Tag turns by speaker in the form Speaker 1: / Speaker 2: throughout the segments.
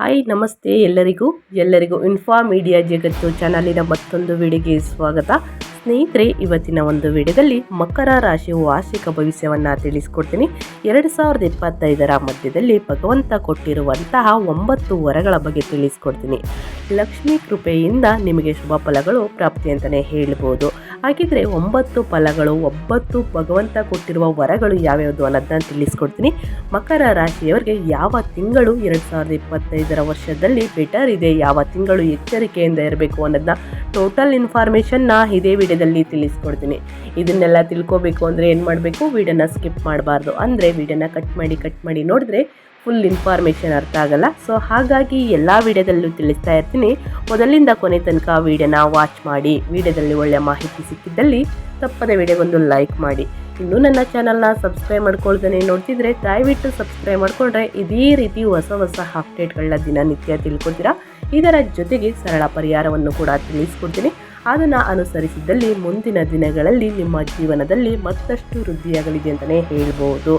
Speaker 1: Hi, ನಮಸ್ತೆ ಎಲ್ಲರಿಗೂ. ಎಲ್ಲರಿಗೂ ಇನ್ಫಾ ಮೀಡಿಯಾ ಜಗತ್ತು ಚಾನಲಿನ ಮತ್ತೊಂದು ವಿಡಿಯೋಗೆ ಸ್ವಾಗತ. ಸ್ನೇಹಿತರೆ, ಇವತ್ತಿನ ಒಂದು ವಿಡಿಯೋದಲ್ಲಿ ಮಕರ ರಾಶಿಯ ವಾರ್ಷಿಕ ಭವಿಷ್ಯವನ್ನು ತಿಳಿಸ್ಕೊಡ್ತೀನಿ. ಎರಡು ಸಾವಿರದ ಇಪ್ಪತ್ತೈದರ ಮಧ್ಯದಲ್ಲಿ ಭಗವಂತ ಕೊಟ್ಟಿರುವಂತಹ ಒಂಬತ್ತು ವರಗಳ ಬಗ್ಗೆ ತಿಳಿಸ್ಕೊಡ್ತೀನಿ. ಲಕ್ಷ್ಮೀ ಕೃಪೆಯಿಂದ ನಿಮಗೆ ಶುಭ ಫಲಗಳು, ಪ್ರಾಪ್ತಿ ಅಂತಲೇ ಹೇಳ್ಬೋದು. ಹಾಗಿದ್ರೆ ಒಂಬತ್ತು ಫಲಗಳು, ಒಂಬತ್ತು ಭಗವಂತ ಕೊಟ್ಟಿರುವ ವರಗಳು ಯಾವ್ಯಾವುದು ಅನ್ನೋದನ್ನ ತಿಳಿಸ್ಕೊಡ್ತೀನಿ. ಮಕರ ರಾಶಿಯವರಿಗೆ ಯಾವ ತಿಂಗಳು ಎರಡು ಸಾವಿರದ ಇಪ್ಪತ್ತೈದರ ವರ್ಷದಲ್ಲಿ ಬೆಟರ್ ಇದೆ? ಯಾವ ತಿಂಗಳು ಎಚ್ಚರಿಕೆಯಿಂದ ಇರಬೇಕು ಅನ್ನೋದನ್ನ ಟೋಟಲ್ ಇನ್ಫಾರ್ಮೇಷನ್ನ ಇದೇ ವಿಡಿಯೋದಲ್ಲಿ ತಿಳಿಸ್ಕೊಡ್ತೀನಿ. ಇದನ್ನೆಲ್ಲ ತಿಳ್ಕೊಬೇಕು ಅಂದರೆ ಏನು ಮಾಡಬೇಕು? ವಿಡಿಯೋನ ಸ್ಕಿಪ್ ಮಾಡಬಾರ್ದು. ಅಂದರೆ ವಿಡಿಯೋನ ಕಟ್ ಮಾಡಿ ಕಟ್ ಮಾಡಿ ನೋಡಿದ್ರೆ ಫುಲ್ ಇನ್ಫಾರ್ಮೇಷನ್ ಅರ್ಥ ಆಗಲ್ಲ. ಸೊ ಹಾಗಾಗಿ ಎಲ್ಲ ವಿಡಿಯೋದಲ್ಲೂ ತಿಳಿಸ್ತಾ ಇರ್ತೀನಿ. ಮೊದಲಿಂದ ಕೊನೆ ತನಕ ವಿಡಿಯೋನ ವಾಚ್ ಮಾಡಿ, ವಿಡಿಯೋದಲ್ಲಿ ಒಳ್ಳೆಯ ಮಾಹಿತಿ ಸಿಕ್ಕಿದ್ದಲ್ಲಿ ತಪ್ಪದ ವಿಡಿಯೋಗೊಂದು ಲೈಕ್ ಮಾಡಿ. ಇನ್ನೂ ನನ್ನ ಚಾನಲ್ನ ಸಬ್ಸ್ಕ್ರೈಬ್ ಮಾಡ್ಕೊಳ್ತಾನೆ ನೋಡ್ತಿದ್ರೆ ದಯವಿಟ್ಟು ಸಬ್ಸ್ಕ್ರೈಬ್ ಮಾಡಿಕೊಂಡ್ರೆ ಇದೇ ರೀತಿ ಹೊಸ ಹೊಸ ಅಪ್ಡೇಟ್ಗಳನ್ನ ದಿನನಿತ್ಯ ತಿಳ್ಕೊಳ್ತೀರಾ? ಇದರ ಜೊತೆಗೆ ಸರಳ ಪರಿಹಾರವನ್ನು ಕೂಡ ತಿಳಿಸ್ಕೊಡ್ತೀನಿ. ಅದನ್ನು ಅನುಸರಿಸಿದ್ದಲ್ಲಿ ಮುಂದಿನ ದಿನಗಳಲ್ಲಿ ನಿಮ್ಮ ಜೀವನದಲ್ಲಿ ಮತ್ತಷ್ಟು ವೃದ್ಧಿಯಾಗಲಿದೆ ಅಂತಲೇ ಹೇಳ್ಬೋದು.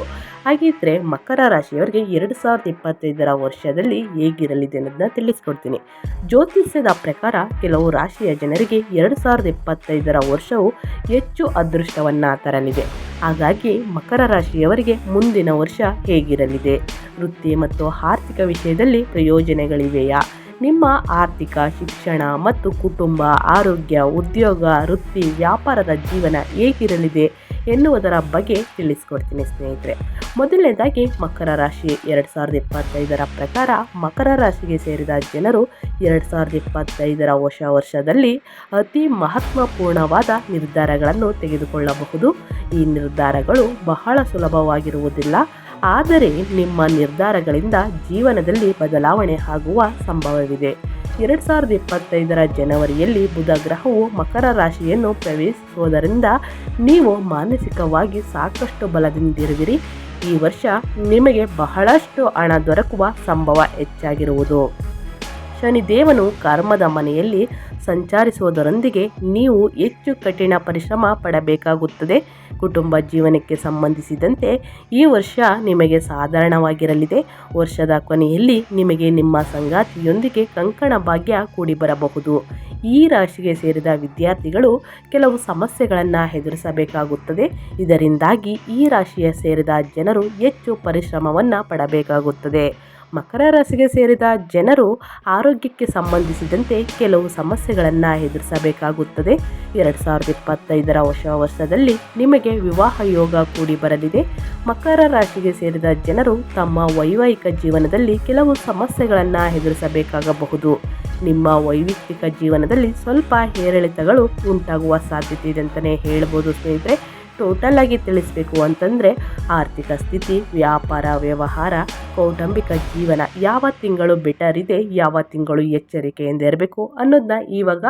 Speaker 1: ಹಾಗಿದ್ರೆ ಮಕರ ರಾಶಿಯವರಿಗೆ ಎರಡು ಸಾವಿರದ ಇಪ್ಪತ್ತೈದರ ವರ್ಷದಲ್ಲಿ ಹೇಗಿರಲಿದೆ ಅನ್ನೋದನ್ನ ತಿಳಿಸ್ಕೊಡ್ತೀನಿ. ಜ್ಯೋತಿಷ್ಯದ ಪ್ರಕಾರ ಕೆಲವು ರಾಶಿಯ ಜನರಿಗೆ ಎರಡು ಸಾವಿರದ ಇಪ್ಪತ್ತೈದರ ವರ್ಷವು ಹೆಚ್ಚು ಅದೃಷ್ಟವನ್ನು ತರಲಿದೆ. ಹಾಗಾಗಿ ಮಕರ ರಾಶಿಯವರಿಗೆ ಮುಂದಿನ ವರ್ಷ ಹೇಗಿರಲಿದೆ? ವೃತ್ತಿ ಮತ್ತು ಆರ್ಥಿಕ ವಿಷಯದಲ್ಲಿ ಪ್ರಯೋಜನಗಳಿವೆಯಾ? ನಿಮ್ಮ ಆರ್ಥಿಕ, ಶಿಕ್ಷಣ ಮತ್ತು ಕುಟುಂಬ, ಆರೋಗ್ಯ, ಉದ್ಯೋಗ, ವೃತ್ತಿ, ವ್ಯಾಪಾರದ ಜೀವನ ಹೇಗಿರಲಿದೆ? ಎನ್ನುವುದರ ಬಗ್ಗೆ ತಿಳಿಸ್ಕೊಡ್ತೀನಿ, ಸ್ನೇಹಿತರೆ. ಮೊದಲನೇದಾಗಿ, ಮಕರ ರಾಶಿ ಎರಡು ಸಾವಿರದ ಇಪ್ಪತ್ತೈದರ ಪ್ರಕಾರ ಮಕರ ರಾಶಿಗೆ ಸೇರಿದ ಜನರು ಎರಡು ಸಾವಿರದ ಇಪ್ಪತ್ತೈದರ ಹೊಸ ವರ್ಷದಲ್ಲಿ ಅತಿ ಮಹತ್ವಪೂರ್ಣವಾದ ನಿರ್ಧಾರಗಳನ್ನು ತೆಗೆದುಕೊಳ್ಳಬಹುದು. ಈ ನಿರ್ಧಾರಗಳು ಬಹಳ ಸುಲಭವಾಗಿರುವುದಿಲ್ಲ. ಆದರೆ, ನಿಮ್ಮ ನಿರ್ಧಾರಗಳಿಂದ ಜೀವನದಲ್ಲಿ ಬದಲಾವಣೆ ಆಗುವ ಸಂಭವವಿದೆ. ಎರಡು ಸಾವಿರದ ಇಪ್ಪತ್ತೈದರ ಜನವರಿಯಲ್ಲಿ ಬುಧ ಗ್ರಹವು ಮಕರ ರಾಶಿಯನ್ನು ಪ್ರವೇಶಿಸುವುದರಿಂದ ನೀವು ಮಾನಸಿಕವಾಗಿ ಸಾಕಷ್ಟು ಬಲದಿಂದಿರುವಿರಿ. ಈ ವರ್ಷ ನಿಮಗೆ ಬಹಳಷ್ಟು ಹಣ ದೊರಕುವ ಸಂಭವ ಹೆಚ್ಚಾಗಿರುವುದು. ಶನಿದೇವನು ಕರ್ಮದ ಮನೆಯಲ್ಲಿ ಸಂಚರಿಸುವುದರೊಂದಿಗೆ ನೀವು ಹೆಚ್ಚು ಕಠಿಣ ಪರಿಶ್ರಮ ಪಡಬೇಕಾಗುತ್ತದೆ. ಕುಟುಂಬ ಜೀವನಕ್ಕೆ ಸಂಬಂಧಿಸಿದಂತೆ ಈ ವರ್ಷ ನಿಮಗೆ ಸಾಧಾರಣವಾಗಿರಲಿದೆ. ವರ್ಷದ ಕೊನೆಯಲ್ಲಿ ನಿಮಗೆ ನಿಮ್ಮ ಸಂಗಾತಿಯೊಂದಿಗೆ ಕಂಕಣ ಭಾಗ್ಯ ಕೂಡಿ ಬರಬಹುದು ಈ ರಾಶಿಗೆ ಸೇರಿದ ವಿದ್ಯಾರ್ಥಿಗಳು ಕೆಲವು ಸಮಸ್ಯೆಗಳನ್ನು ಎದುರಿಸಬೇಕಾಗುತ್ತದೆ. ಇದರಿಂದಾಗಿ ಈ ರಾಶಿಯ ಸೇರಿದ ಜನರು ಹೆಚ್ಚು ಪರಿಶ್ರಮವನ್ನು ಪಡಬೇಕಾಗುತ್ತದೆ. ಮಕರ ರಾಶಿಗೆ ಸೇರಿದ ಜನರು ಆರೋಗ್ಯಕ್ಕೆ ಸಂಬಂಧಿಸಿದಂತೆ ಕೆಲವು ಸಮಸ್ಯೆಗಳನ್ನು ಎದುರಿಸಬೇಕಾಗುತ್ತದೆ. ಎರಡು ಸಾವಿರದ ಇಪ್ಪತ್ತೈದರ ಹೊಸ ವರ್ಷದಲ್ಲಿ ನಿಮಗೆ ವಿವಾಹ ಯೋಗ ಕೂಡಿ ಬರಲಿದೆ. ಮಕರ ರಾಶಿಗೆ ಸೇರಿದ ಜನರು ತಮ್ಮ ವೈವಾಹಿಕ ಜೀವನದಲ್ಲಿ ಕೆಲವು ಸಮಸ್ಯೆಗಳನ್ನು ಎದುರಿಸಬೇಕಾಗಬಹುದು. ನಿಮ್ಮ ವೈಯಕ್ತಿಕ ಜೀವನದಲ್ಲಿ ಸ್ವಲ್ಪ ಏರಿಳಿತಗಳು ಉಂಟಾಗುವ ಸಾಧ್ಯತೆ ಇದೆ ಅಂತಲೇ ಹೇಳ್ಬೋದು ಸ್ನೇಹಿತರೆ. ಟೋಟಲ್ ಆಗಿ ತಿಳಿಸ್ಬೇಕು ಅಂತಂದರೆ ಆರ್ಥಿಕ ಸ್ಥಿತಿ, ವ್ಯಾಪಾರ, ವ್ಯವಹಾರ, ಕೌಟುಂಬಿಕ ಜೀವನ ಯಾವ ತಿಂಗಳು ಬೆಟರ್ ಇದೆ, ಯಾವ ತಿಂಗಳು ಎಚ್ಚರಿಕೆಯಿಂದ ಇರಬೇಕು ಅನ್ನೋದನ್ನ ಇವಾಗ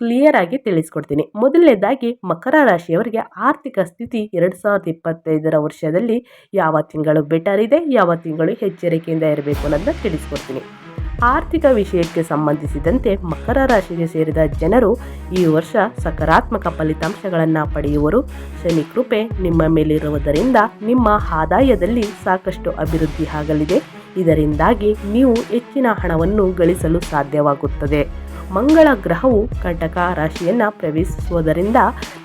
Speaker 1: ಕ್ಲಿಯರ್ ಆಗಿ ತಿಳಿಸ್ಕೊಡ್ತೀನಿ. ಮೊದಲನೇದಾಗಿ ಮಕರ ರಾಶಿಯವರಿಗೆ ಆರ್ಥಿಕ ಸ್ಥಿತಿ ಎರಡು ಸಾವಿರದ ಇಪ್ಪತ್ತೈದರ ವರ್ಷದಲ್ಲಿ ಯಾವ ತಿಂಗಳು ಬೆಟರ್ ಇದೆ, ಯಾವ ತಿಂಗಳು ಎಚ್ಚರಿಕೆಯಿಂದ ಇರಬೇಕು ಅನ್ನೋದನ್ನ ತಿಳಿಸ್ಕೊಡ್ತೀನಿ. ಆರ್ಥಿಕ ವಿಷಯಕ್ಕೆ ಸಂಬಂಧಿಸಿದಂತೆ ಮಕರ ರಾಶಿಗೆ ಸೇರಿದ ಜನರು ಈ ವರ್ಷ ಸಕಾರಾತ್ಮಕ ಫಲಿತಾಂಶಗಳನ್ನು ಪಡೆಯುವರು. ಶನಿ ಕೃಪೆ ನಿಮ್ಮ ಮೇಲಿರುವುದರಿಂದ ನಿಮ್ಮ ಆದಾಯದಲ್ಲಿ ಸಾಕಷ್ಟು ಅಭಿವೃದ್ಧಿ ಆಗಲಿದೆ. ಇದರಿಂದಾಗಿ ನೀವು ಹೆಚ್ಚಿನ ಹಣವನ್ನು ಗಳಿಸಲು ಸಾಧ್ಯವಾಗುತ್ತದೆ. ಮಂಗಳ ಗ್ರಹವು ಕಟಕ ರಾಶಿಯನ್ನು ಪ್ರವೇಶಿಸುವುದರಿಂದ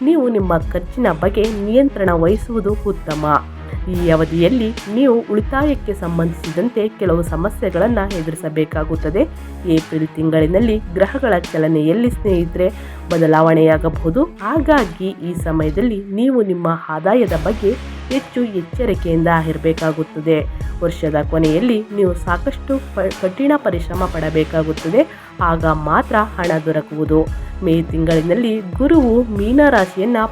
Speaker 1: ನೀವು ನಿಮ್ಮ ಖರ್ಚಿನ ಬಗ್ಗೆ ನಿಯಂತ್ರಣ ವಹಿಸುವುದು ಉತ್ತಮ. ಈ ಅವಧಿಯಲ್ಲಿ ನೀವು ಉಳಿತಾಯಕ್ಕೆ ಸಂಬಂಧಿಸಿದಂತೆ ಕೆಲವು ಸಮಸ್ಯೆಗಳನ್ನು ಎದುರಿಸಬೇಕಾಗುತ್ತದೆ. ಏಪ್ರಿಲ್ ತಿಂಗಳಿನಲ್ಲಿ ಗ್ರಹಗಳ ಚಲನೆಯಲ್ಲಿ ಸ್ನೇಹಿತರೆ, ಬದಲಾವಣೆಯಾಗಬಹುದು. ಹಾಗಾಗಿ ಈ ಸಮಯದಲ್ಲಿ ನೀವು ನಿಮ್ಮ ಆದಾಯದ ಬಗ್ಗೆ ಹೆಚ್ಚು ಎಚ್ಚರಿಕೆಯಿಂದ ಇರಬೇಕಾಗುತ್ತದೆ. ವರ್ಷದ ಕೊನೆಯಲ್ಲಿ ನೀವು ಸಾಕಷ್ಟು ಪ, ಕಠಿಣ ಪರಿಶ್ರಮ ಪಡಬೇಕಾಗುತ್ತದೆ. ಆಗ ಮಾತ್ರ ಹಣ ದೊರಕುವುದು. ಮೇ ತಿಂಗಳಿನಲ್ಲಿ ಗುರುವು ಮೀನರಾಶಿಯನ್ನು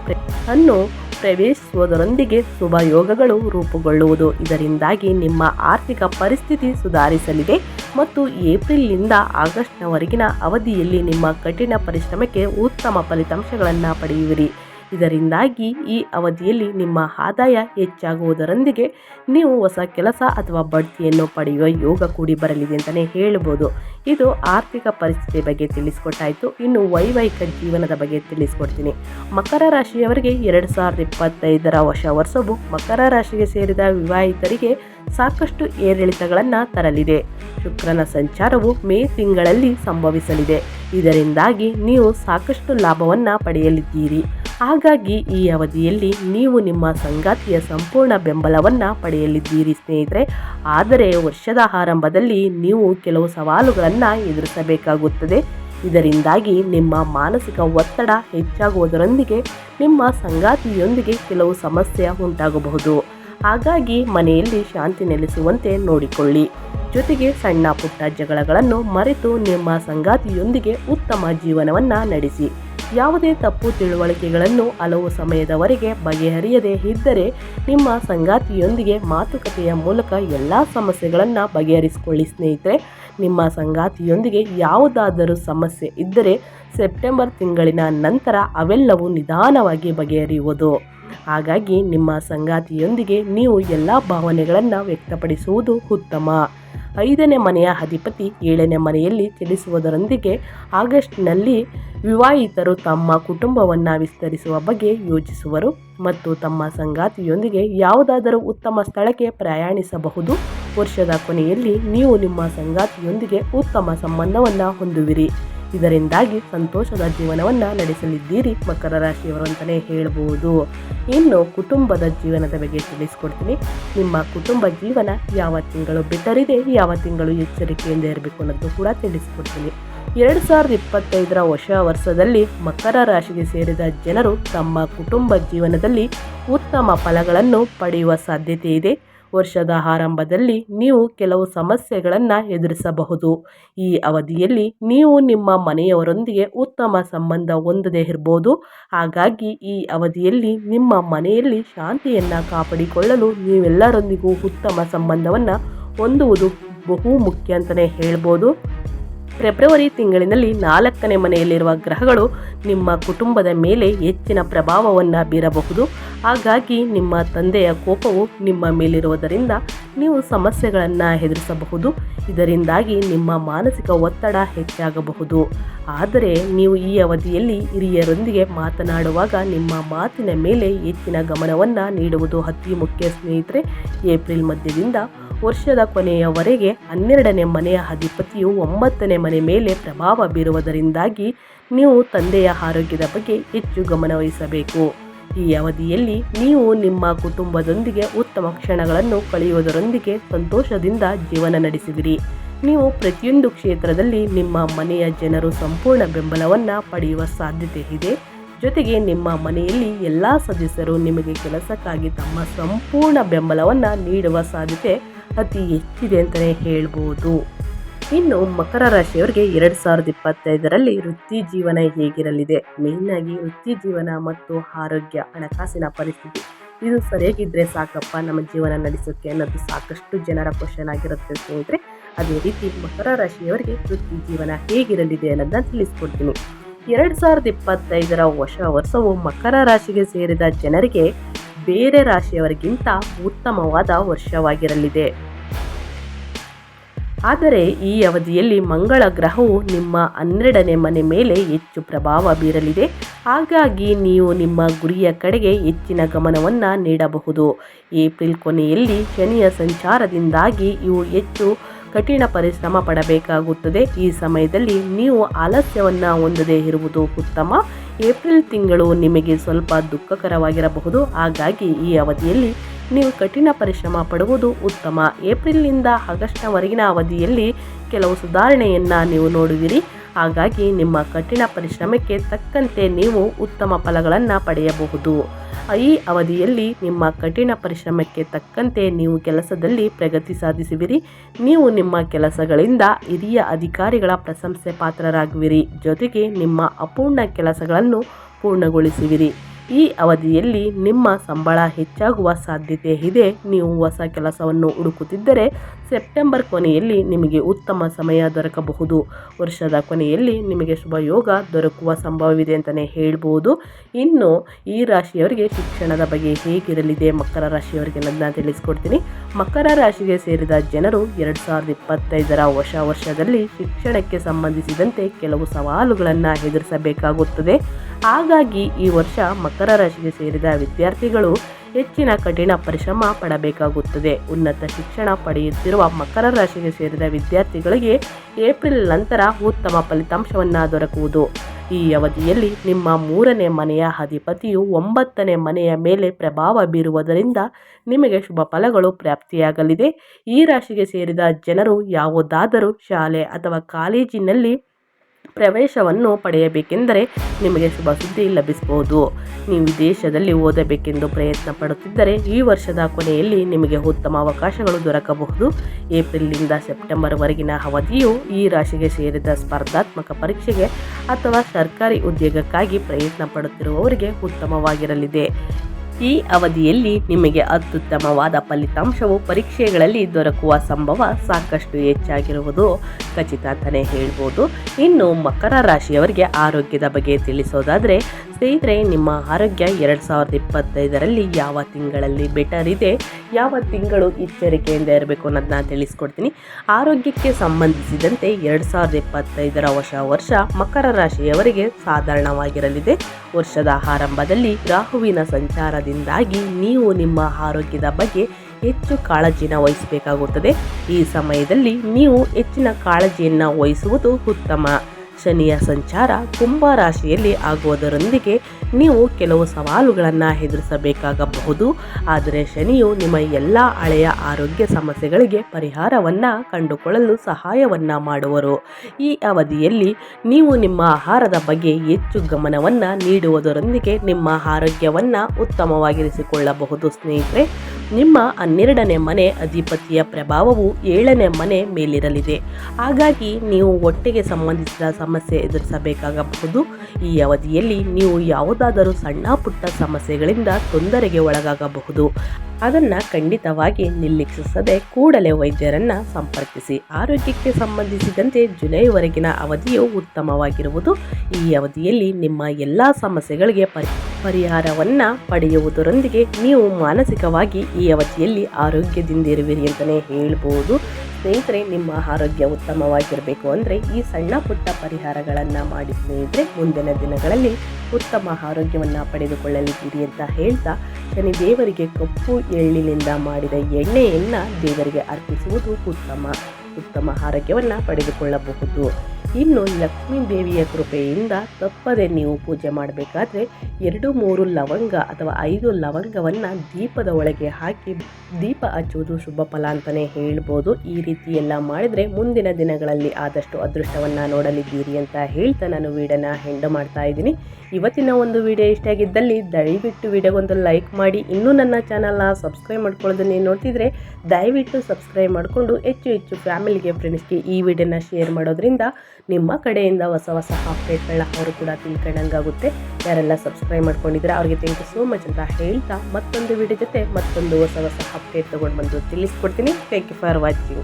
Speaker 1: ಅನ್ನು ಪ್ರವೇಶಿಸುವುದರೊಂದಿಗೆ ಶುಭ ಯೋಗಗಳು ರೂಪುಗೊಳ್ಳುವುದು. ಇದರಿಂದಾಗಿ ನಿಮ್ಮ ಆರ್ಥಿಕ ಪರಿಸ್ಥಿತಿ ಸುಧಾರಿಸಲಿದೆ ಮತ್ತು ಏಪ್ರಿಲ್ನಿಂದ ಆಗಸ್ಟ್ನವರೆಗಿನ ಅವಧಿಯಲ್ಲಿ ನಿಮ್ಮ ಕಠಿಣ ಪರಿಶ್ರಮಕ್ಕೆ ಉತ್ತಮ ಫಲಿತಾಂಶಗಳನ್ನು ಪಡೆಯುವಿರಿ. ಇದರಿಂದಾಗಿ ಈ ಅವಧಿಯಲ್ಲಿ ನಿಮ್ಮ ಆದಾಯ ಹೆಚ್ಚಾಗುವುದರೊಂದಿಗೆ ನೀವು ಹೊಸ ಕೆಲಸ ಅಥವಾ ಬಡ್ತಿಯನ್ನು ಪಡೆಯುವ ಯೋಗ ಕೂಡಿ ಬರಲಿದೆ ಅಂತಲೇ ಹೇಳ್ಬೋದು. ಇದು ಆರ್ಥಿಕ ಪರಿಸ್ಥಿತಿ ಬಗ್ಗೆ ತಿಳಿಸ್ಕೊಟ್ಟಾಯಿತು. ಇನ್ನು ವೈವಾಹಿಕ ಜೀವನದ ಬಗ್ಗೆ ತಿಳಿಸ್ಕೊಡ್ತೀನಿ. ಮಕರ ರಾಶಿಯವರಿಗೆ ಎರಡು ಸಾವಿರದ ಇಪ್ಪತ್ತೈದರ ಹೊಸ ವರ್ಷವು ಮಕರ ರಾಶಿಗೆ ಸೇರಿದ ವಿವಾಹಿತರಿಗೆ ಸಾಕಷ್ಟು ಏರಿಳಿತಗಳನ್ನು ತರಲಿದೆ. ಶುಕ್ರನ ಸಂಚಾರವು ಮೇ ತಿಂಗಳಲ್ಲಿ ಸಂಭವಿಸಲಿದೆ. ಇದರಿಂದಾಗಿ ನೀವು ಸಾಕಷ್ಟು ಲಾಭವನ್ನು ಪಡೆಯಲಿದ್ದೀರಿ. ಹಾಗಾಗಿ ಈ ಅವಧಿಯಲ್ಲಿ ನೀವು ನಿಮ್ಮ ಸಂಗಾತಿಯ ಸಂಪೂರ್ಣ ಬೆಂಬಲವನ್ನು ಪಡೆಯಲಿದ್ದೀರಿ ಸ್ನೇಹಿತರೆ. ಆದರೆ ವರ್ಷದ ಆರಂಭದಲ್ಲಿ ನೀವು ಕೆಲವು ಸವಾಲುಗಳನ್ನು ಎದುರಿಸಬೇಕಾಗುತ್ತದೆ. ಇದರಿಂದಾಗಿ ನಿಮ್ಮ ಮಾನಸಿಕ ಒತ್ತಡ ಹೆಚ್ಚಾಗುವುದರೊಂದಿಗೆ ನಿಮ್ಮ ಸಂಗಾತಿಯೊಂದಿಗೆ ಕೆಲವು ಸಮಸ್ಯೆ ಉಂಟಾಗಬಹುದು. ಹಾಗಾಗಿ ಮನೆಯಲ್ಲಿ ಶಾಂತಿ ನೆಲೆಸುವಂತೆ ನೋಡಿಕೊಳ್ಳಿ. ಜೊತೆಗೆ ಸಣ್ಣ ಪುಟ್ಟ ಜಗಳಗಳನ್ನು ಮರೆತು ನಿಮ್ಮ ಸಂಗಾತಿಯೊಂದಿಗೆ ಉತ್ತಮ ಜೀವನವನ್ನು ನಡೆಸಿ. ಯಾವುದೇ ತಪ್ಪು ತಿಳುವಳಿಕೆಗಳನ್ನು ಹಲವು ಸಮಯದವರೆಗೆ ಬಗೆಹರಿಯದೇ ಇದ್ದರೆ ನಿಮ್ಮ ಸಂಗಾತಿಯೊಂದಿಗೆ ಮಾತುಕತೆಯ ಮೂಲಕ ಎಲ್ಲ ಸಮಸ್ಯೆಗಳನ್ನು ಬಗೆಹರಿಸಿಕೊಳ್ಳಿ ಸ್ನೇಹಿತರೆ. ನಿಮ್ಮ ಸಂಗಾತಿಯೊಂದಿಗೆ ಯಾವುದಾದರೂ ಸಮಸ್ಯೆ ಇದ್ದರೆ ಸೆಪ್ಟೆಂಬರ್ ತಿಂಗಳಿನ ನಂತರ ಅವೆಲ್ಲವೂ ನಿಧಾನವಾಗಿ ಬಗೆಹರಿಯುವುದು. ಹಾಗಾಗಿ ನಿಮ್ಮ ಸಂಗಾತಿಯೊಂದಿಗೆ ನೀವು ಎಲ್ಲ ಭಾವನೆಗಳನ್ನು ವ್ಯಕ್ತಪಡಿಸುವುದು ಉತ್ತಮ. ಐದನೇ ಮನೆಯ ಅಧಿಪತಿ ಏಳನೇ ಮನೆಯಲ್ಲಿ ಚಲಿಸುವುದರೊಂದಿಗೆ ಆಗಸ್ಟ್ನಲ್ಲಿ ವಿವಾಹಿತರು ತಮ್ಮ ಕುಟುಂಬವನ್ನು ವಿಸ್ತರಿಸುವ ಬಗ್ಗೆ ಯೋಚಿಸುವರು ಮತ್ತು ತಮ್ಮ ಸಂಗಾತಿಯೊಂದಿಗೆ ಯಾವುದಾದರೂ ಉತ್ತಮ ಸ್ಥಳಕ್ಕೆ ಪ್ರಯಾಣಿಸಬಹುದು. ವರ್ಷದ ಕೊನೆಯಲ್ಲಿ ನೀವು ನಿಮ್ಮ ಸಂಗಾತಿಯೊಂದಿಗೆ ಉತ್ತಮ ಸಂಬಂಧವನ್ನು ಹೊಂದುವಿರಿ. ಇದರಿಂದಾಗಿ ಸಂತೋಷದ ಜೀವನವನ್ನು ನಡೆಸಲಿದ್ದೀರಿ ಮಕರ ರಾಶಿಯವರು ಅಂತಲೇ ಹೇಳಬಹುದು ಇನ್ನು ಕುಟುಂಬದ ಜೀವನದ ಬಗ್ಗೆ ತಿಳಿಸ್ಕೊಡ್ತೀನಿ. ನಿಮ್ಮ ಕುಟುಂಬ ಜೀವನ ಯಾವ ತಿಂಗಳು ಬೆಟರ್ ಯಾವ ತಿಂಗಳು ಎಚ್ಚರಿಕೆಯಿಂದ ಇರಬೇಕು ಅನ್ನೋದು ಕೂಡ ತಿಳಿಸ್ಕೊಡ್ತೀನಿ. ಎರಡು ಸಾವಿರದ ಇಪ್ಪತ್ತೈದರ ಹೊಸ ವರ್ಷದಲ್ಲಿ ಮಕರ ರಾಶಿಗೆ ಸೇರಿದ ಜನರು ತಮ್ಮ ಕುಟುಂಬ ಜೀವನದಲ್ಲಿ ಉತ್ತಮ ಫಲಗಳನ್ನು ಪಡೆಯುವ ಸಾಧ್ಯತೆ ಇದೆ. ವರ್ಷದ ಆರಂಭದಲ್ಲಿ ನೀವು ಕೆಲವು ಸಮಸ್ಯೆಗಳನ್ನು ಎದುರಿಸಬಹುದು. ಈ ಅವಧಿಯಲ್ಲಿ ನೀವು ನಿಮ್ಮ ಮನೆಯವರೊಂದಿಗೆ ಉತ್ತಮ ಸಂಬಂಧ ಹೊಂದದೇ ಇರಬಹುದು ಹಾಗಾಗಿ ಈ ಅವಧಿಯಲ್ಲಿ ನಿಮ್ಮ ಮನೆಯಲ್ಲಿ ಶಾಂತಿಯನ್ನು ಕಾಪಾಡಿಕೊಳ್ಳಲು ನೀವೆಲ್ಲರೊಂದಿಗೂ ಉತ್ತಮ ಸಂಬಂಧವನ್ನು ಹೊಂದುವುದು ಬಹು ಮುಖ್ಯ ಅಂತಲೇ ಹೇಳ್ಬೋದು. ಫೆಬ್ರವರಿ ತಿಂಗಳಿನಲ್ಲಿ ನಾಲ್ಕನೇ ಮನೆಯಲ್ಲಿರುವ ಗ್ರಹಗಳು ನಿಮ್ಮ ಕುಟುಂಬದ ಮೇಲೆ ಹೆಚ್ಚಿನ ಪ್ರಭಾವವನ್ನು ಬೀರಬಹುದು. ಹಾಗಾಗಿ ನಿಮ್ಮ ತಂದೆಯ ಕೋಪವು ನಿಮ್ಮ ಮೇಲಿರುವುದರಿಂದ ನೀವು ಸಮಸ್ಯೆಗಳನ್ನು ಎದುರಿಸಬಹುದು. ಇದರಿಂದಾಗಿ ನಿಮ್ಮ ಮಾನಸಿಕ ಒತ್ತಡ ಹೆಚ್ಚಾಗಬಹುದು. ಆದರೆ ನೀವು ಈ ಅವಧಿಯಲ್ಲಿ ಹಿರಿಯರೊಂದಿಗೆ ಮಾತನಾಡುವಾಗ ನಿಮ್ಮ ಮಾತಿನ ಮೇಲೆ ಹೆಚ್ಚಿನ ಗಮನವನ್ನು ನೀಡುವುದು ಅತಿ ಮುಖ್ಯ ಸ್ನೇಹಿತರೆ. ಏಪ್ರಿಲ್ ಮಧ್ಯದಿಂದ ವರ್ಷದ ಕೊನೆಯವರೆಗೆ ಹನ್ನೆರಡನೇ ಮನೆಯ ಅಧಿಪತಿಯು ಒಂಬತ್ತನೇ ಮನೆ ಮೇಲೆ ಪ್ರಭಾವ ಬೀರುವುದರಿಂದಾಗಿ ನೀವು ತಂದೆಯ ಆರೋಗ್ಯದ ಬಗ್ಗೆ ಹೆಚ್ಚು ಗಮನವಹಿಸಬೇಕು ಈ ಅವಧಿಯಲ್ಲಿ ನೀವು ನಿಮ್ಮ ಕುಟುಂಬದೊಂದಿಗೆ ಉತ್ತಮ ಕ್ಷಣಗಳನ್ನು ಕಳೆಯುವುದರೊಂದಿಗೆ ಸಂತೋಷದಿಂದ ಜೀವನ ನಡೆಸುವಿರಿ. ನೀವು ಪ್ರತಿಯೊಂದು ಕ್ಷೇತ್ರದಲ್ಲಿ ನಿಮ್ಮ ಮನೆಯ ಜನರು ಸಂಪೂರ್ಣ ಬೆಂಬಲವನ್ನು ಪಡೆಯುವ ಸಾಧ್ಯತೆ ಇದೆ. ಜೊತೆಗೆ ನಿಮ್ಮ ಮನೆಯಲ್ಲಿ ಎಲ್ಲ ಸದಸ್ಯರು ನಿಮಗೆ ಕೆಲಸಕ್ಕಾಗಿ ತಮ್ಮ ಸಂಪೂರ್ಣ ಬೆಂಬಲವನ್ನು ನೀಡುವ ಸಾಧ್ಯತೆ ಅತಿ ಹೆಚ್ಚಿದೆ ಅಂತಲೇ ಹೇಳ್ಬೋದು. ಇನ್ನು ಮಕರ ರಾಶಿಯವರಿಗೆ ಎರಡು ಸಾವಿರದ ಇಪ್ಪತ್ತೈದರಲ್ಲಿ ವೃತ್ತಿ ಜೀವನ ಹೇಗಿರಲಿದೆ? ಮೇಯ್ನಾಗಿ ವೃತ್ತಿ ಜೀವನ ಮತ್ತು ಆರೋಗ್ಯ, ಹಣಕಾಸಿನ ಪರಿಸ್ಥಿತಿ. ಇದು ಸರಿಯಾಗಿದ್ದರೆ ಸಾಕಪ್ಪ ನಮ್ಮ ಜೀವನ ನಡೆಸೋಕ್ಕೆ ಅನ್ನೋದು ಸಾಕಷ್ಟು ಜನರ ಕ್ವಶನ್ ಆಗಿರುತ್ತೆ ಸ್ನೇಹಿತರೆ ಅದೇ ರೀತಿ ಮಕರ ರಾಶಿಯವರಿಗೆ ವೃತ್ತಿ ಜೀವನ ಹೇಗಿರಲಿದೆ ಅನ್ನೋದನ್ನ ತಿಳಿಸ್ಕೊಡ್ತೀನಿ. ಎರಡು ಸಾವಿರದ ಇಪ್ಪತ್ತೈದರ ಹೊಸ ವರ್ಷವು ಮಕರ ರಾಶಿಗೆ ಸೇರಿದ ಜನರಿಗೆ ಬೇರೆ ರಾಶಿಯವರಿಗಿಂತ ಉತ್ತಮವಾದ ವರ್ಷವಾಗಿರಲಿದೆ. ಆದರೆ ಈ ಅವಧಿಯಲ್ಲಿ ಮಂಗಳ ಗ್ರಹವು ನಿಮ್ಮ ಹನ್ನೆರಡನೇ ಮನೆ ಮೇಲೆ ಹೆಚ್ಚು ಪ್ರಭಾವ ಬೀರಲಿದೆ. ಹಾಗಾಗಿ ನೀವು ನಿಮ್ಮ ಗುರಿಯ ಕಡೆಗೆ ಹೆಚ್ಚಿನ ಗಮನವನ್ನು ನೀಡಬಹುದು. ಏಪ್ರಿಲ್ ಕೊನೆಯಲ್ಲಿ ಶನಿಯ ಸಂಚಾರದಿಂದಾಗಿ ಇವು ಹೆಚ್ಚು ಕಠಿಣ ಪರಿಶ್ರಮ ಪಡಬೇಕಾಗುತ್ತದೆ. ಈ ಸಮಯದಲ್ಲಿ ನೀವು ಆಲಸ್ಯವನ್ನು ಹೊಂದದೇ ಇರುವುದು ಉತ್ತಮ. ಏಪ್ರಿಲ್ ತಿಂಗಳು ನಿಮಗೆ ಸ್ವಲ್ಪ ದುಃಖಕರವಾಗಿರಬಹುದು. ಹಾಗಾಗಿ ಈ ಅವಧಿಯಲ್ಲಿ ನೀವು ಕಠಿಣ ಪರಿಶ್ರಮ ಪಡುವುದು ಉತ್ತಮ. ಏಪ್ರಿಲ್ನಿಂದ ಆಗಸ್ಟ್ನವರೆಗಿನ ಅವಧಿಯಲ್ಲಿ ಕೆಲವು ಸುಧಾರಣೆಯನ್ನು ನೀವು ನೋಡುವಿರಿ. ಹಾಗಾಗಿ ನಿಮ್ಮ ಕಠಿಣ ಪರಿಶ್ರಮಕ್ಕೆ ತಕ್ಕಂತೆ ನೀವು ಉತ್ತಮ ಫಲಗಳನ್ನು ಪಡೆಯಬಹುದು. ಈ ಅವಧಿಯಲ್ಲಿ ನಿಮ್ಮ ಕಠಿಣ ಪರಿಶ್ರಮಕ್ಕೆ ತಕ್ಕಂತೆ ನೀವು ಕೆಲಸದಲ್ಲಿ ಪ್ರಗತಿ ಸಾಧಿಸುವಿರಿ. ನೀವು ನಿಮ್ಮ ಕೆಲಸಗಳಿಂದ ಹಿರಿಯ ಅಧಿಕಾರಿಗಳ ಪ್ರಶಂಸೆ ಪಾತ್ರರಾಗುವಿರಿ. ಜೊತೆಗೆ ನಿಮ್ಮ ಅಪೂರ್ಣ ಕೆಲಸಗಳನ್ನು ಪೂರ್ಣಗೊಳಿಸುವಿರಿ. ಈ ಅವಧಿಯಲ್ಲಿ ನಿಮ್ಮ ಸಂಬಳ ಹೆಚ್ಚಾಗುವ ಸಾಧ್ಯತೆ ಇದೆ. ನೀವು ಹೊಸ ಕೆಲಸವನ್ನು ಹುಡುಕುತ್ತಿದ್ದರೆ ಸೆಪ್ಟೆಂಬರ್ ಕೊನೆಯಲ್ಲಿ ನಿಮಗೆ ಉತ್ತಮ ಸಮಯ ದೊರಕಬಹುದು. ವರ್ಷದ ಕೊನೆಯಲ್ಲಿ ನಿಮಗೆ ಶುಭ ಯೋಗ ದೊರಕುವ ಸಂಭವವಿದೆ ಅಂತಲೇ ಹೇಳ್ಬೋದು. ಇನ್ನು ಈ ರಾಶಿಯವರಿಗೆ ಶಿಕ್ಷಣದ ಬಗ್ಗೆ ಹೇಗಿರಲಿದೆ? ಮಕರ ರಾಶಿಯವರಿಗೆ ನನ್ನ ತಿಳಿಸ್ಕೊಡ್ತೀನಿ. ಮಕರ ರಾಶಿಗೆ ಸೇರಿದ ಜನರು ಎರಡು ಸಾವಿರದ ಇಪ್ಪತ್ತೈದರ ಹೊಸ ವರ್ಷದಲ್ಲಿ ಶಿಕ್ಷಣಕ್ಕೆ ಸಂಬಂಧಿಸಿದಂತೆ ಕೆಲವು ಸವಾಲುಗಳನ್ನು ಎದುರಿಸಬೇಕಾಗುತ್ತದೆ. ಹಾಗಾಗಿ ಈ ವರ್ಷ ಮಕರ ರಾಶಿಗೆ ಸೇರಿದ ವಿದ್ಯಾರ್ಥಿಗಳು ಹೆಚ್ಚಿನ ಕಠಿಣ ಪರಿಶ್ರಮ ಪಡಬೇಕಾಗುತ್ತದೆ. ಉನ್ನತ ಶಿಕ್ಷಣ ಪಡೆಯುತ್ತಿರುವ ಮಕರ ರಾಶಿಗೆ ಸೇರಿದ ವಿದ್ಯಾರ್ಥಿಗಳಿಗೆ ಏಪ್ರಿಲ್ ನಂತರ ಉತ್ತಮ ಫಲಿತಾಂಶವನ್ನು ದೊರಕುವುದು. ಈ ಅವಧಿಯಲ್ಲಿ ನಿಮ್ಮ ಮೂರನೇ ಮನೆಯ ಅಧಿಪತಿಯು ಒಂಬತ್ತನೇ ಮನೆಯ ಮೇಲೆ ಪ್ರಭಾವ ಬೀರುವುದರಿಂದ ನಿಮಗೆ ಶುಭ ಫಲಗಳು ಪ್ರಾಪ್ತಿಯಾಗಲಿದೆ. ಈ ರಾಶಿಗೆ ಸೇರಿದ ಜನರು ಯಾವುದಾದರೂ ಶಾಲೆ ಅಥವಾ ಕಾಲೇಜಿನಲ್ಲಿ ಪ್ರವೇಶವನ್ನು ಪಡೆಯಬೇಕೆಂದರೆ ನಿಮಗೆ ಶುಭ ಸುದ್ದಿ ಲಭಿಸಬಹುದು. ನೀವು ವಿದೇಶದಲ್ಲಿ ಓದಬೇಕೆಂದು ಪ್ರಯತ್ನ ಪಡುತ್ತಿದ್ದರೆ ಈ ವರ್ಷದ ಕೊನೆಯಲ್ಲಿ ನಿಮಗೆ ಉತ್ತಮ ಅವಕಾಶಗಳು ದೊರಕಬಹುದು. ಏಪ್ರಿಲ್ನಿಂದ ಸೆಪ್ಟೆಂಬರ್ವರೆಗಿನ ಅವಧಿಯು ಈ ರಾಶಿಗೆ ಸೇರಿದ ಸ್ಪರ್ಧಾತ್ಮಕ ಪರೀಕ್ಷೆಗೆ ಅಥವಾ ಸರ್ಕಾರಿ ಉದ್ಯೋಗಕ್ಕಾಗಿ ಪ್ರಯತ್ನ ಪಡುತ್ತಿರುವವರಿಗೆ ಉತ್ತಮವಾಗಿರಲಿದೆ. ಈ ಅವಧಿಯಲ್ಲಿ ನಿಮಗೆ ಅತ್ಯುತ್ತಮವಾದ ಫಲಿತಾಂಶವು ಪರೀಕ್ಷೆಗಳಲ್ಲಿ ದೊರಕುವ ಸಂಭವ ಸಾಕಷ್ಟು ಹೆಚ್ಚಾಗಿರುವುದು ಖಚಿತ ಅಂತಲೇ ಹೇಳ್ಬೋದು. ಇನ್ನು ಮಕರ ರಾಶಿಯವರಿಗೆ ಆರೋಗ್ಯದ ಬಗ್ಗೆ ತಿಳಿಸೋದಾದರೆ ಸ್ನೇಹಿತರೆ, ನಿಮ್ಮ ಆರೋಗ್ಯ ಎರಡು ಸಾವಿರದ ಇಪ್ಪತ್ತೈದರಲ್ಲಿ ಯಾವ ತಿಂಗಳಲ್ಲಿ ಬೆಟರ್ ಇದೆ? ಯಾವ ತಿಂಗಳು ಎಚ್ಚರಿಕೆಯಿಂದ ಇರಬೇಕು ಅನ್ನೋದನ್ನ ತಿಳಿಸ್ಕೊಡ್ತೀನಿ. ಆರೋಗ್ಯಕ್ಕೆ ಸಂಬಂಧಿಸಿದಂತೆ ಎರಡು ಸಾವಿರದ ಇಪ್ಪತ್ತೈದರ ಹೊಸ ವರ್ಷ ಮಕರ ರಾಶಿಯವರಿಗೆ ಸಾಧಾರಣವಾಗಿರಲಿದೆ. ವರ್ಷದ ಆರಂಭದಲ್ಲಿ ರಾಹುವಿನ ಸಂಚಾರದಿಂದಾಗಿ ನೀವು ನಿಮ್ಮ ಆರೋಗ್ಯದ ಬಗ್ಗೆ ಹೆಚ್ಚು ಕಾಳಜಿನ ವಹಿಸಬೇಕಾಗುತ್ತದೆ. ಈ ಸಮಯದಲ್ಲಿ ನೀವು ಹೆಚ್ಚಿನ ಕಾಳಜಿಯನ್ನು ವಹಿಸುವುದು ಉತ್ತಮ. ಶನಿಯ ಸಂಚಾರ ಕುಂಭ ರಾಶಿಯಲ್ಲಿ ಆಗುವುದರೊಂದಿಗೆ ನೀವು ಕೆಲವು ಸವಾಲುಗಳನ್ನು ಎದುರಿಸಬೇಕಾಗಬಹುದು. ಆದರೆ ಶನಿಯು ನಿಮ್ಮ ಎಲ್ಲ ಹಳೆಯ ಆರೋಗ್ಯ ಸಮಸ್ಯೆಗಳಿಗೆ ಪರಿಹಾರವನ್ನು ಕಂಡುಕೊಳ್ಳಲು ಸಹಾಯವನ್ನು ಮಾಡುವರು. ಈ ಅವಧಿಯಲ್ಲಿ ನೀವು ನಿಮ್ಮ ಆಹಾರದ ಬಗ್ಗೆ ಹೆಚ್ಚು ಗಮನವನ್ನು ನೀಡುವುದರೊಂದಿಗೆ ನಿಮ್ಮ ಆರೋಗ್ಯವನ್ನು ಉತ್ತಮವಾಗಿರಿಸಿಕೊಳ್ಳಬಹುದು ಸ್ನೇಹಿತರೆ. ನಿಮ್ಮ ಹನ್ನೆರಡನೇ ಮನೆ ಅಧಿಪತಿಯ ಪ್ರಭಾವವು ಏಳನೇ ಮನೆ ಮೇಲಿರಲಿದೆ. ಹಾಗಾಗಿ ನೀವು ಒಟ್ಟಿಗೆ ಸಂಬಂಧಿಸಿದ ಸಮಸ್ಯೆ ಎದುರಿಸಬೇಕಾಗಬಹುದು. ಈ ಅವಧಿಯಲ್ಲಿ ನೀವು ಯಾವುದಾದರೂ ಸಣ್ಣ ಪುಟ್ಟ ಸಮಸ್ಯೆಗಳಿಂದ ತೊಂದರೆಗೆ ಒಳಗಾಗಬಹುದು. ಅದನ್ನು ಖಂಡಿತವಾಗಿ ನಿರ್ಲಕ್ಷಿಸದೆ ಕೂಡಲೇ ವೈದ್ಯರನ್ನು ಸಂಪರ್ಕಿಸಿ. ಆರೋಗ್ಯಕ್ಕೆ ಸಂಬಂಧಿಸಿದಂತೆ ಜುಲೈವರೆಗಿನ ಅವಧಿಯು ಉತ್ತಮವಾಗಿರುವುದು. ಈ ಅವಧಿಯಲ್ಲಿ ನಿಮ್ಮ ಎಲ್ಲ ಸಮಸ್ಯೆಗಳಿಗೆ ಪರಿ ಪರಿಹಾರವನ್ನು ಪಡೆಯುವುದರೊಂದಿಗೆ ನೀವು ಮಾನಸಿಕವಾಗಿ ಈ ಅವಧಿಯಲ್ಲಿ ಆರೋಗ್ಯದಿಂದಿರುವಿರಿ ಅಂತಲೇ ಹೇಳ್ಬೋದು. ಸ್ನೇಹಿತರೆ, ನಿಮ್ಮ ಆರೋಗ್ಯ ಉತ್ತಮವಾಗಿರಬೇಕು ಅಂದರೆ ಈ ಸಣ್ಣ ಪುಟ್ಟ ಪರಿಹಾರಗಳನ್ನು ಮಾಡಿ ಸ್ನೇಹಿತರೆ, ಮುಂದಿನ ದಿನಗಳಲ್ಲಿ ಉತ್ತಮ ಆರೋಗ್ಯವನ್ನು ಪಡೆದುಕೊಳ್ಳಲಿದ್ದೀರಿ ಅಂತ ಹೇಳ್ತಾ ಶನಿ ದೇವರಿಗೆ ಕಪ್ಪು ಎಳ್ಳಿನಿಂದ ಮಾಡಿದ ಎಣ್ಣೆಯನ್ನು ದೇವರಿಗೆ ಅರ್ಪಿಸುವುದು ಉತ್ತಮ. ಉತ್ತಮ ಆರೋಗ್ಯವನ್ನು ಪಡೆದುಕೊಳ್ಳಬಹುದು. ಇನ್ನು ಲಕ್ಷ್ಮೀ ದೇವಿಯ ಕೃಪೆಯಿಂದ ತಪ್ಪದೆ ನೀವು ಪೂಜೆ ಮಾಡಬೇಕಾದ್ರೆ ಎರಡು ಮೂರು ಲವಂಗ ಅಥವಾ ಐದು ಲವಂಗವನ್ನು ದೀಪದ ಒಳಗೆ ಹಾಕಿ ದೀಪ ಹಚ್ಚುವುದು ಶುಭ ಫಲ ಅಂತಲೇ ಹೇಳ್ಬೋದು. ಈ ರೀತಿ ಎಲ್ಲ ಮಾಡಿದರೆ ಮುಂದಿನ ದಿನಗಳಲ್ಲಿ ಆದಷ್ಟು ಅದೃಷ್ಟವನ್ನು ನೋಡಲಿದ್ದೀರಿ ಅಂತ ಹೇಳ್ತಾ ನಾನು ವೀಡಿಯೋನ ಹೆಂಡ ಮಾಡ್ತಾ ಇದ್ದೀನಿ. ಇವತ್ತಿನ ಒಂದು ವಿಡಿಯೋ ಇಷ್ಟ ಆಗಿದ್ದಲ್ಲಿ ದಯವಿಟ್ಟು ವಿಡಿಯೋಗೊಂದು ಲೈಕ್ ಮಾಡಿ. ಇನ್ನೂ ನನ್ನ ಚಾನಲ್ನ ಸಬ್ಸ್ಕ್ರೈಬ್ ಮಾಡ್ಕೊಳ್ಳೋದನ್ನೇ ನೋಡ್ತಿದ್ರೆ ದಯವಿಟ್ಟು ಸಬ್ಸ್ಕ್ರೈಬ್ ಮಾಡಿಕೊಂಡು ಹೆಚ್ಚು ಹೆಚ್ಚು ಫ್ಯಾಮಿಲಿಗೆ ಫ್ರೆಂಡ್ಸ್ಗೆ ಈ ವಿಡಿಯೋನ ಶೇರ್ ಮಾಡೋದ್ರಿಂದ ನಿಮ್ಮ ಕಡೆಯಿಂದ ಹೊಸ ಹೊಸ ಅಪ್ಡೇಟ್ಗಳನ್ನ ಅವರು ಕೂಡ ತಿಳ್ಕೊಂಡಂಗಾಗುತ್ತೆ. ಯಾರೆಲ್ಲ ಸಬ್ಸ್ಕ್ರೈಬ್ ಮಾಡ್ಕೊಂಡಿದ್ರೆ ಅವ್ರಿಗೆ ಥ್ಯಾಂಕ್ ಯು ಸೋ ಮಚ್ ಅಂತ ಹೇಳ್ತಾ ಮತ್ತೊಂದು ವಿಡಿಯೋ ಜೊತೆ ಮತ್ತೊಂದು ಹೊಸ ಹೊಸ ಅಪ್ಡೇಟ್ ತೊಗೊಂಡು ಬಂದು ತಿಳಿಸ್ಕೊಡ್ತೀನಿ. Thank you for watching